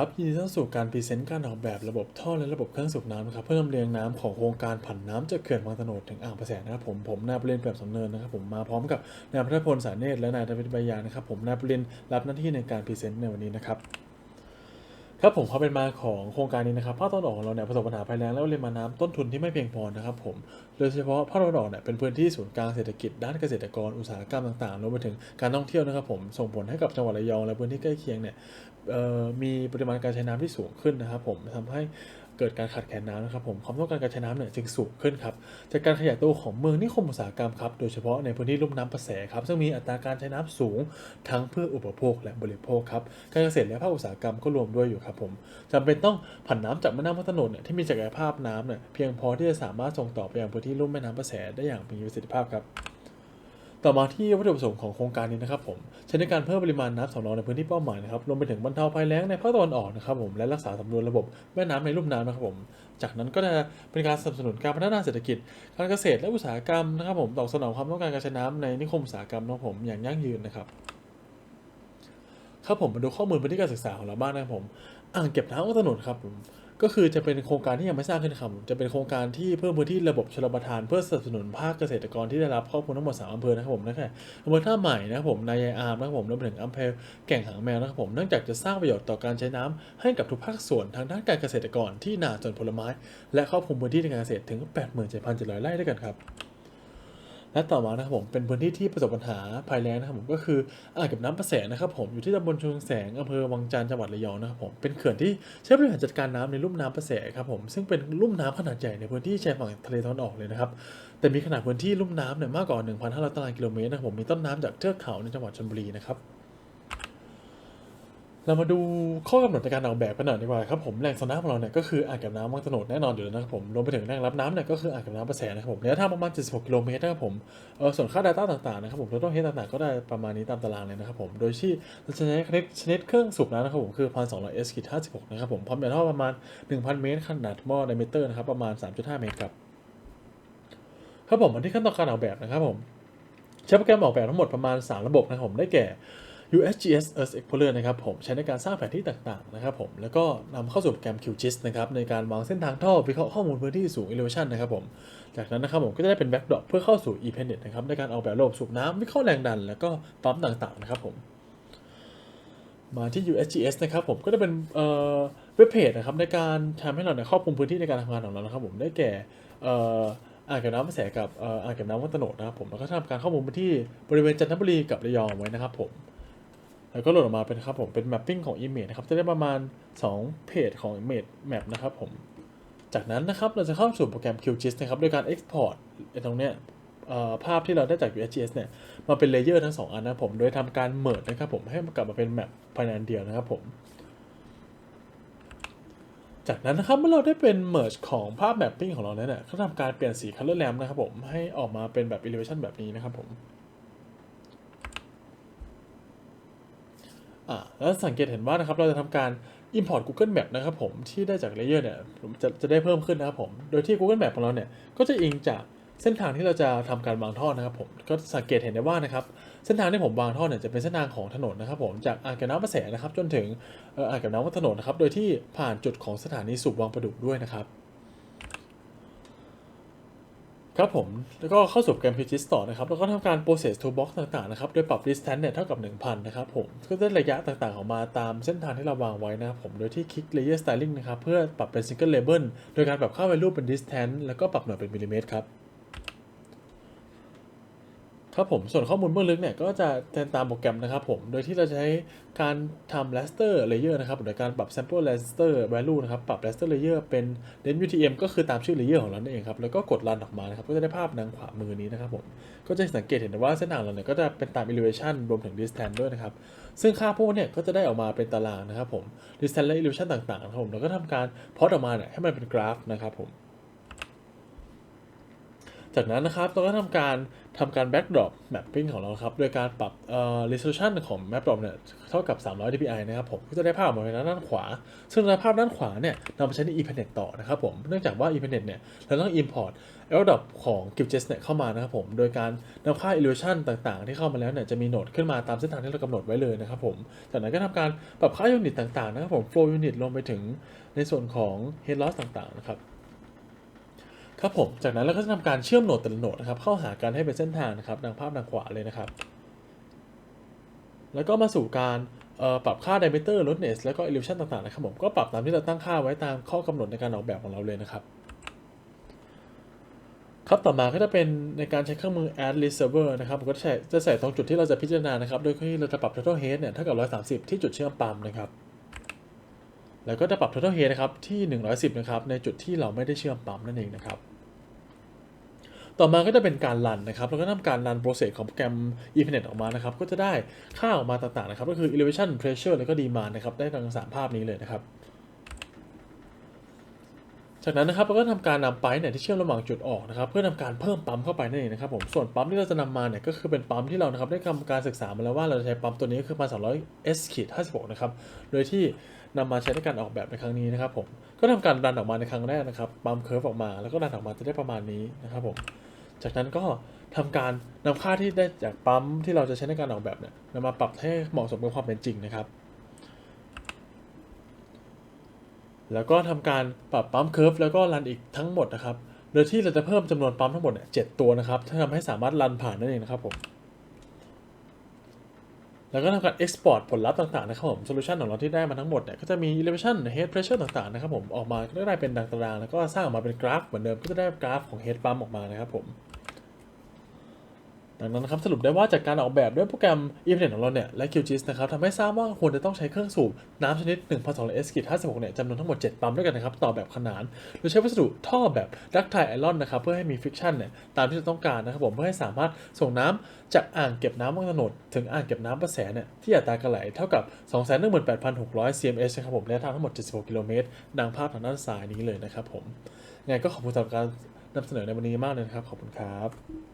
ครับยินดีต้อนรับสู่การพรีเซนต์การออกแบบระบบท่อและระบบเครื่องสูบน้ำนะครับเพื่อลำเลียงน้ำของโครงการผันน้ำจากเขื่อนบางตะโนดถึงอ่างประแสนะครับผมผมนายปรินแบบสำเนินนะครับผมมาพร้อมกับนายพัฒพลสายเนตรและนายดาวิดใบยานะครับผมนายปรินรับหน้าที่ในการพรีเซนต์ในวันนี้นะครับ ครับผมความเป็นมาของโครงการนี้นะครับภาคตะวันออกของเราเนี่ยประสบปัญหาภัยแล้งและปริมาณน้ำต้นทุนที่ไม่เพียงพอนะครับผมโดยเฉพาะภาคตะวันออกเนี่ยเป็นพื้นที่ศูนย์กลางเศรษฐกิจด้านเกษตรกรอุตสาหกรรมต่างๆรวมไปถึงการท่องเที่ยวนะครับผมส่งผลให้กับจังหวัดระยองและพื้นที่ใกล้เคียงเนี่ยมีปริมาณการใช้น้ำที่สูงขึ้นนะครับผมทำให้ เกิดการขาดแคลนน้ำนะครับผมความต้องการการใช้น้ำเนี่ยจึงสูงขึ้นครับจากการขยายตัวของเมืองนิคมอุตสาหกรรมครับโดยเฉพาะในพื้นที่ลุ่มน้ำประแสครับซึ่งมีอัตราการใช้น้ำสูงทั้งเพื่ออุปโภคและบริโภคครับการเกษตรและภาคอุตสาหกรรมก็รวมด้วยอยู่ครับผมจำเป็นต้องผันน้ำจากแม่น้ำพัฒนนเนี่ยที่มีศักยภาพน้ำเนี่ยเพียงพอที่จะสามารถส่งต่อไปยังพื้นที่ลุ่มแม่น้ำประแสได้อย่างมีประสิทธิภาพครับ ต่อมาที่วัตถุประสงค์ของโครงการนี้นะครับผมใช้ในการเพิ่มปริมาณน้ำสำรองในพื้นที่เป้าหมายนะครับรวมไปถึงบรรเทาภัยแล้งในภาคตะวันออกนะครับผมและรักษาสมดุลระบบแม่น้ำในลุ่มน้ำนะครับผมจากนั้นก็จะเป็นการสนับสนุนการพัฒนาเศรษฐกิจ การเกษตรและอุตสาหกรรมนะครับผมตอบสนองความต้องการการใช้น้ำในนิคมอุตสาหกรรมนะครับผมอย่างยั่งยืนนะครับครับผมมาดูข้อมูลพื้นที่การศึกษาของเราบ้างนะครับผมอ่างเก็บน้ำวัดถนนครับผม ก็คือจะเป็นโครงการที่ยังไม่สร้างขึ้นคำจะเป็นโครงการที่เพิ่มพื้นที่ระบบชลประทานเพื่อสนับสนุนภาคเกษตรกรที่ได้รับข้อพูลทั้งหมด3อำเภอนะครับผมนั่นคืออำเภอท่าใหม่นะครับผมนายายอาร์มนะครับผมรวมถึงอำเภอแก่งหางแมวนะครับผมเนื่องจากจะสร้างประโยชน์ต่อการใช้น้ำให้กับทุกภาคส่วนทางด้านการเกษตรกรที่นาสวนผลไม้ และครอบคลุมพื้นที่ในการเกษตรถึง 87,700ไร่ด้วยกันครับ และต่อมานะครับผมเป็นพื้นที่ที่ประสบปัญหาภัยแล้งนะครับผมก็คืออ่างเก็บน้ำประแสนะครับผมอยู่ที่ตำบลชุมแสงอำเภอวังจันทร์จังหวัดระยองนะครับผมเป็นเขื่อนที่ใช้บริหารจัดการน้ำในลุ่มน้ำประแสครับผมซึ่งเป็นลุ่มน้ำขนาดใหญ่ในพื้นที่ชายฝั่งทะเลตะวันออกเลยนะครับแต่มีขนาดพื้นที่ลุ่มน้ำเนี่ยมากกว่า 1,500 ตารางกิโลเมตรนะครับผมมีต้นน้ำจากเทือกเขาในจังหวัดชลบุรีนะครับ เรามาดูข้อกำหนดในการออกแบบกันหน่อยดีกว่าครับผมแหล่งส่วนน้ำของเราเนี่ยก็คืออ่างเก็บน้ำวังตะโนดแน่นอนอยู่แล้วนะครับผมรวมไปถึงแหล่งรับน้ำเนี่ยก็คืออ่างเก็บน้ำประแสนะครับผมระยะทางประมาณ 76 กิโลเมตรนะครับผมเออส่วนค่า Data ต่างๆนะครับผมเราต้องเฮดต่างๆ ก็ได้ประมาณนี้ตามตารางเลยนะครับผมโดยที่เราจะใช้ชนิดชนิดเครื่องสูบน้ำนะครับผมคือ 1,200 S 56 นะครับผมพร้อมยาวท่อประมาณ 1,000 เมตรขนาดหม้อไดเมเตอร์นะครับประมาณ 3.5 เมตรครับครับผมมาที่ขั้นตอนการออกแบบนะครับผมใช้โปรแกรมออกแบบทั้งหมดประมาณ 3 ระบบนะครับผมได้แก่ USGS Earth Explorer นะครับผมใช้ในการสร้างแผนที่ต่างๆนะครับผมแล้วก็นำเข้าสู่โปรแกรม QGIS นะครับในการวางเส้นทางท่อวิเคราะห์ข้อมูลพื้นที่สูง elevation นะครับผมจากนั้นนะครับผมก็จะได้เป็น backdrop เพื่อเข้าสู่ ePanet นะครับในการออกแบบระบบสูบน้ำวิเคราะห์แรงดัน แล้วก็ปั๊มต่างๆนะครับผมมาที่ USGS นะครับผมก็จะเป็นเว็บเพจนะครับในการทำให้เราเนี่ยครอบคลุมพื้นที่ในการทำงานของเรานะครับผมได้แก่อ่างเก็บน้ำแสกับอ่างเก็บน้ำวัตโนดนะครับผมแล้วก็ทำการข้อมูลพื้นที่บริเวณจันทบุรีกับระยองไว้นะครับผม แล้วก็โหลดออกมาเป็นครับผมเป็น mapping ของ image นะครับ จะได้ประมาณ 2 เพจของ image map นะครับผม จากนั้นนะครับเราจะเข้าสู่โปรแกรม QGIS นะครับโดยการ export ตรงเนี้ยภาพที่เราได้จาก USGS เนี่ยมาเป็นเลเยอร์ทั้งสองอันนะครับผม โดยทำการเมิร์นะครับผมให้มันกลับมาเป็นแมปภายในอันเดียวนะครับผม จากนั้นนะครับเมื่อเราได้เป็น merge ของภาพ mapping ของเราแล้วเนี่ยเขาทำการเปลี่ยนสี color lamp นะครับผมให้ออกมาเป็นแบบ elevation แบบนี้นะครับผม อ่า แล้วสังเกตเห็นว่านะครับเราจะทำการ import Google Map นะครับผมที่ได้จากเลเยอร์เนี่ยจะจะได้เพิ่มขึ้นนะครับผม โดยที่ Google Map ของเราเนี่ยก็จะอิงจากเส้นทางที่เราจะทำการวางท่อนะครับผมก็สังเกตเห็นได้ว่านะครับเส้นทางที่ผมวางท่อเนี่ยจะเป็นเส้นทางของถนนนะครับผมจากอ่างเก็บน้ำประแสนะครับจนถึงอ่างเก็บน้ำวัดถนนนะครับโดยที่ผ่านจุดของสถานีสูบวังประดุกด้วยนะครับ ครับผม แล้วก็เข้าสู่แกรม QGIS ต่อนะครับ แล้วก็ทำการ process toolbox ต่างๆนะครับโดยปรับ distance เนี่ยเท่ากับ 1,000 นะครับผม ก็ได้ระยะต่างๆออกมาตามเส้นทางที่เราวางไว้นะครับผม โดยที่คลิก layer styling นะครับ เพื่อปรับเป็น single label โดยการปรับค่า value เป็น distance แล้วก็ปรับหน่วยเป็นมิลลิเมตรครับ ครับผมส่วนข้อมูลเบื้องลึกเนี่ยก็จะแทนตามโปรแกรมนะครับผม โดยที่เราจะใช้การทำ raster layer นะครับโดยการปรับ sample raster value นะครับ ปรับ raster layer เป็น dent UTM ก็คือตามชื่อ layer ของเราเองครับ แล้วก็กด run ออกมานะครับ ก็จะได้ภาพทางขวามือนี้นะครับผม ก็จะสังเกตเห็นว่าเส้นทางเราเนี่ยก็จะเป็นตาม elevation รวมถึง distance ด้วยนะครับ ซึ่งค่าพวกเนี่ยก็จะได้ออกมาเป็นตารางนะครับผม distance และ elevation ต่างๆนะครับผม แล้วก็ทำการพอตออกมาเนี่ยให้มันเป็นกราฟนะครับผม จากนั้นนะครับเราก็ทำการทำการ backdrop mapping ของเราครับโดยการปรับเอ่อ resolution ของ backdrop เนี่ยเท่ากับ 300 dpi นะครับผมก็จะได้ภาพออกมาเป็นด้านขวา ซึ่งในภาพด้านขวาเนี่ยนำไปใช้ใน Ethernet ต่อนะครับผมเนื่องจากว่า Ethernet เนี่ยเราต้อง import airdrop ของ QGIS เนี่ยเข้ามานะครับผมโดยการนำค่า illusion ต่างๆ ที่เข้ามาแล้วเนี่ยจะมีโหนดขึ้นมาตามเส้นทางที่เรากำหนดไว้เลยนะครับผมจากนั้นก็ทำการปรับค่า unit ต่างๆนะครับผม flow unit รวมไปถึงในส่วนของ head loss ต่างๆนะครับ ครับผม จากนั้นเราก็จะทำการเชื่อมโหนดแต่ละโหนดนะครับเข้าหากันให้เป็นเส้นทางนะครับดังภาพดังขวาเลยนะครับ แล้วก็มาสู่การปรับค่า diameter roughness แล้วก็ illusion ต่างๆนะครับผมก็ปรับตามที่เราตั้งค่าไว้ตามข้อกำหนดในการออกแบบของเราเลยนะครับ ครับต่อมาก็จะเป็นในการใช้เครื่องมือ add list server นะครับผมก็จะใส่จะใส่ตรงจุดที่เราจะพิจารณานะครับ โดยที่เราจะปรับ total head เนี่ยเท่ากับ130 ที่จุดเชื่อมปั๊มนะครับ แล้วก็จะปรับ total head นะครับที่ 110 นะครับ ในจุดที่เราไม่ได้เชื่อมปั๊มนั่นเองนะครับ ต่อมาก็จะเป็นการรันนะครับแล้วก็ทำการรันโปรเซสของโปรแกรม Ethernet ออกมานะครับ ก็จะได้ค่าออกมาต่างๆนะครับ ก็คือ elevation pressure แล้วก็ demand นะครับ ได้ทั้งสามภาพนี้เลยนะครับ จากนั้นนะครับเราก็ทำการนำไปเนี่ยที่เชื่อมระหว่างจุดออกนะครับ เพื่อทำการเพิ่มปั๊มเข้าไปนั่นเองนะครับผมส่วนปั๊มที่เราจะนำมาเนี่ยก็คือเป็นปั๊มที่เรานะครับได้ทำการศึกษามาแล้วว่าเราจะใช้ปั๊มตัวนี้ก็คือพันสองร้อย S ขีดห้าสิบหกนะครับโดยที่นำมาใช้ในการออกแบบในครั้งนี้นะครับผมก็ทำการดันออกมาในครั้งแรกนะครับปั๊มเคิร์ฟออกมา แล้วก็ดันออกมาจะได้ประมาณนี้นะครับผมจากนั้นก็ทำการนำค่าที่ได้จากปั๊มที่เราจะใช้ในการออกแบบเนี่ยนำมาปรับให้เหมาะสมกับความเป็นจริงนะครับ แล้วก็ทำการปรับปั๊มเคิร์ฟแล้วก็รันอีกทั้งหมดนะครับ โดยที่เราจะเพิ่มจำนวนปั๊มทั้งหมดเนี่ยเจ็ดตัวนะครับถ้าทำให้สามารถรันผ่านนั่นเองนะครับผมแล้วก็ทำการ export ผลลัพธ์ต่างๆนะครับผม solution ของเราที่ได้มาทั้งหมดเนี่ยก็จะมี elevation head pressure ต่างๆนะครับผมออกมาก็ได้เป็นดังตาราง แล้วก็สร้างออกมาเป็นกราฟเหมือนเดิมก็จะได้กราฟของ head pump ออกมานะครับผม ดังนั้นนะครับสรุปได้ว่าจากการออกแบบด้วยโปรแกรม Ethernet ของเราเนี่ยและ QGIS นะครับทำให้ทราบว่าควรจะต้องใช้เครื่องสูบน้ำชนิด 1,200 S 56เนี่ยจำนวนทั้งหมด 7 ปั๊มด้วยกันนะครับ ต่อแบบขนาน โดยใช้วัสดุท่อแบบ ductile iron นะครับ เพื่อให้มี friction เนี่ยตามที่เราต้องการนะครับผมเพื่อให้สามารถส่งน้ำจากอ่างเก็บน้ำบางถนนถึงอ่างเก็บน้ำประแสเนี่ยที่อัตรากระไหลเท่ากับ 218,600 cms นะครับผมระยะทางทั้งหมด 76 กิโลเมตรดังภาพทางด้านซ้ายนี้เลยนะครับผมยังไงก็ขอบคุณสำหรับการนำเสนอในวันนี้มากเลยนะครับขอบคุณครับ